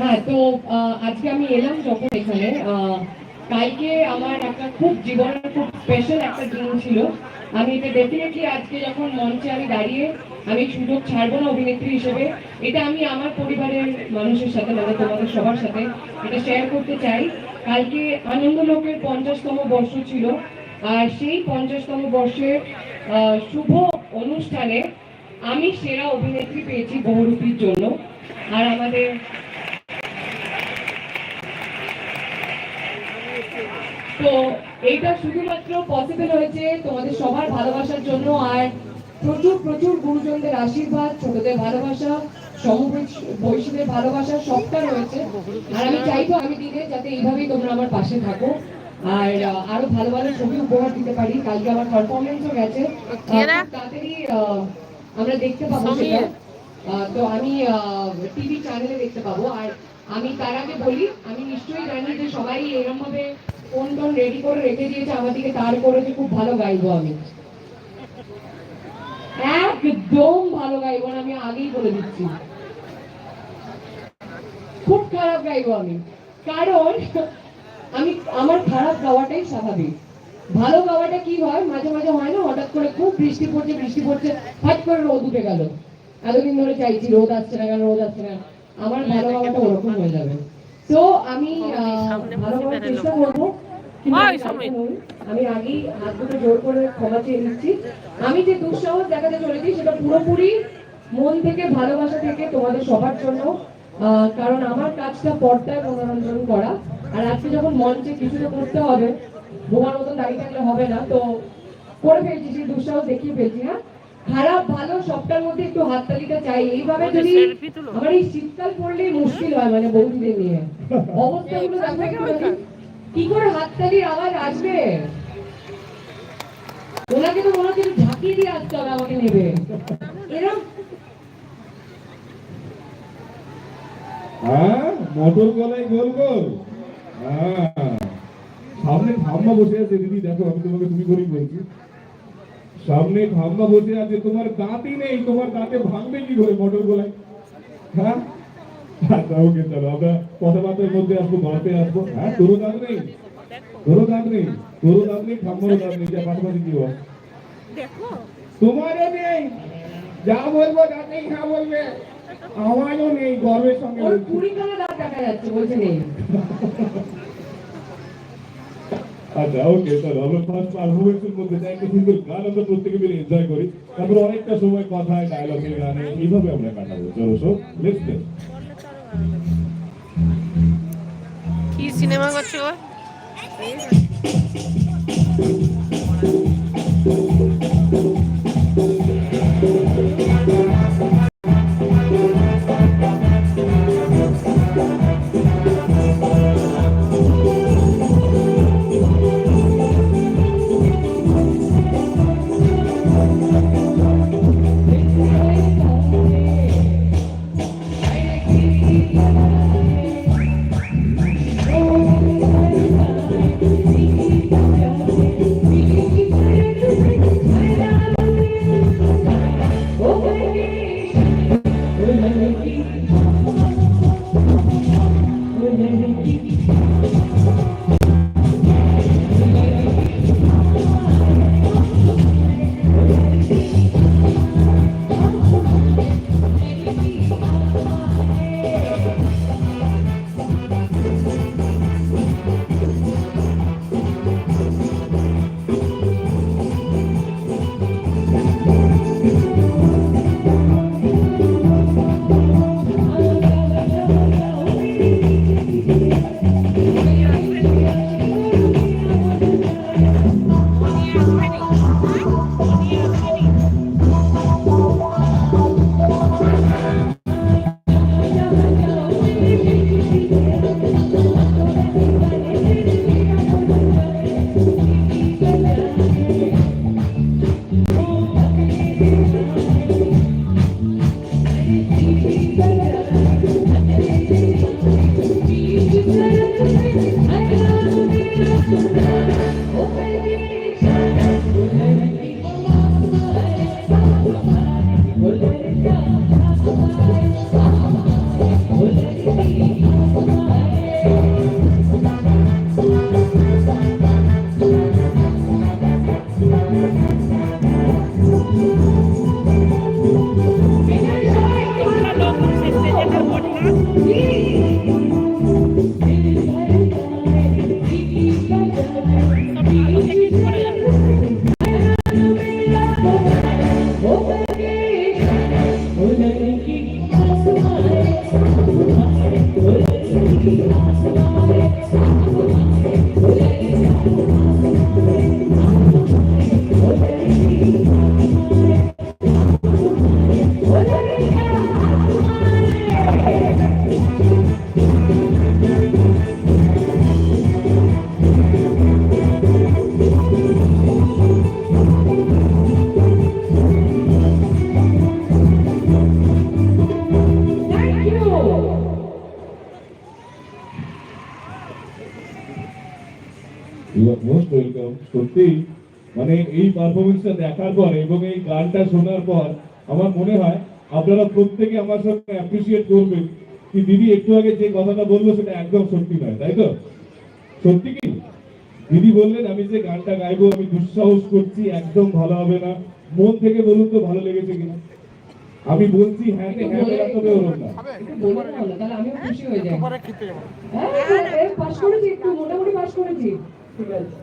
হ্যাঁ তো আজকে আমি এলাম যখন এখানে। কালকে আমার একটা খুব জীবনের খুব স্পেশাল একটা দিন ছিল। আমি এটা ডেফিনেটলি আজকে যখন মঞ্চে আমি দাঁড়িয়ে আমি সুযোগ ছাড়বো না অভিনেত্রী হিসেবে, এটা আমি আমার পরিবারের মানুষের সাথে মানে তোমাদের সবার সাথে এটা শেয়ার করতে চাই। কালকে আনন্দলোকের পঞ্চাশতম বর্ষ ছিল, আর সেই পঞ্চাশতম বর্ষের শুভ অনুষ্ঠানে আমি সেরা অভিনেত্রী পেয়েছি বহুরূপীর জন্য। আর আমাদের তো এইটা শুধুমাত্র পসিবল হয়েছে তোমাদের সবার ভালোবাসার জন্য আর প্রচুর প্রচুর গুরুজনদের আশীর্বাদ ছোটদের ভালোবাসা সমবয়সীদের ভালোবাসা সবটা রয়েছে। আর আমি চাইব আমি দিনে যাতে এইভাবেই তোমরা আমার পাশে থাকো। আর আরও ভালো ভালো ছবি উপহার দিতে পারি। কালকে আমার পারফরমেন্সও গেছে। তাড়াতাড়ি আমরা দেখতে পাবো সেটা। তো আমি টিভি চ্যানেলে দেখতে পাবো। আর আমি তার আগে বলি আমি নিশ্চয়ই জানি যে সবাই এরকম ভাবে ফোন টোন রেডি করে রেখে দিয়েছে আমার দিকে, তার করে যে খুব ভালো গাইবো আমি। একদম ভালো গাইবো না, আমি আগেই বলে দিচ্ছি। খুব খারাপ গাইবো আমি। কারণ আমি, আমার খারাপ গাওয়াটাই স্বাভাবিক। ভালো গাওয়াটা কি হয়, মাঝে মাঝে হয় না, হঠাৎ করে খুব বৃষ্টি পড়ছে বৃষ্টি পড়ছে, হঠাৎ করে রোদ উঠে গেল। এতদিন ধরে চাইছি, রোদ আসছে না কেন, রোদ আসছে না আমার ভালো গাওয়াটা ওরকম হয়ে যাবে। তো আমি চেষ্টা করব আমি আগেই হাত দুটো জোর করে ক্ষমা চেয়ে নিচ্ছি। আমি যে দুঃসাহস দেখাতে চলেছি সেটা পুরোপুরি মন থেকে ভালোবাসা থেকে তোমাদের সবার জন্য আহ, কারণ আমার কাজটা পর্দায় মনোরঞ্জন করা। আর আজকে যখন মঞ্চে কিছু তো করতে হবে বোমার মতন দাঁড়িয়ে থাকলে হবে না তো করে ফেলছি সেই দুঃসাহস দেখিয়ে ফেলছি না খারাপ ভালো সবটার মধ্যে একটু হাততালিটা চাই। এইভাবে যদি আমার এই শীতকাল পড়লেই মুশকিল হয় মানে বন্ধুদের নিয়ে। অবস্থাগুলো দেখো কি করে হাততালির আওয়াজ আসবে? ওনাকে তো মনে হচ্ছে ঝাঁকিয়ে দিয়ে আসতে হবে আমাকে নেবে। এরকম হ্যাঁ মোটর গলায় গোল গোল। হ্যাঁ। সামনে ঠাম্মা বসে আছে দিদি দেখো আমি তোমাকে তুমি করেই বলছি। সামনে ঠাম্মা বসে আছে তোমার দাঁতই নেই তোমার দাঁতে ভাঙবে কি করে মোটর গলায়? হ্যাঁ? ওকে চলো আমরা কথাবার্তার মধ্যে আসব গল্পে আসব। হ্যাঁ তোরও দাঁত নেই তোরও দাঁত নেই তোরও দাঁত নেই ঠাম্মারও দাঁত নেই যা পাশাপাশি কি বল? তোমারও নেই যা বলব হ্যাঁ বলবে আমারও নেই গর্বের সঙ্গে ওর বলছি। দাঁত দেখা যাচ্ছে বলছে নেই। আচ্ছা ওকে স্যার আমরা ফার্স্ট পারফরমেন্সের মধ্যে যাই একটা সুন্দর গান আমরা প্রত্যেকে মিলে এনজয় করি তারপরে অনেকটা সময় কথায় ডায়লগে গানে এইভাবে আমরা কাটাবো। চলো সো লেটস গো কি সিনেমা করছ ইউ আর মোস্ট ওয়েলকাম সত্যি মানে এই পারফরমেন্সটা দেখার পর এবং এই গানটা শোনার পর আমার মনে হয় আপনারা প্রত্যেকে আমার সঙ্গে অ্যাপ্রিসিয়েট করবেন কি দিদি একটু আগে যে কথাটা বলল সেটা একদম সত্যি নয় তাই তো? সত্যি কি? দিদি বললেন আমি যে গানটা গাইবো আমি দুঃসাহস করছি একদম ভালো হবে না। মন থেকে বলুন তো ভালো লেগেছে কিনা? আমি বলছি হ্যাঁ হ্যাঁ হবে না। তাহলে আমিও খুশি হয়ে যাই। হ্যাঁ পাস করেছি একটু মোটামুটি পাস করেছি। ঠিক আছে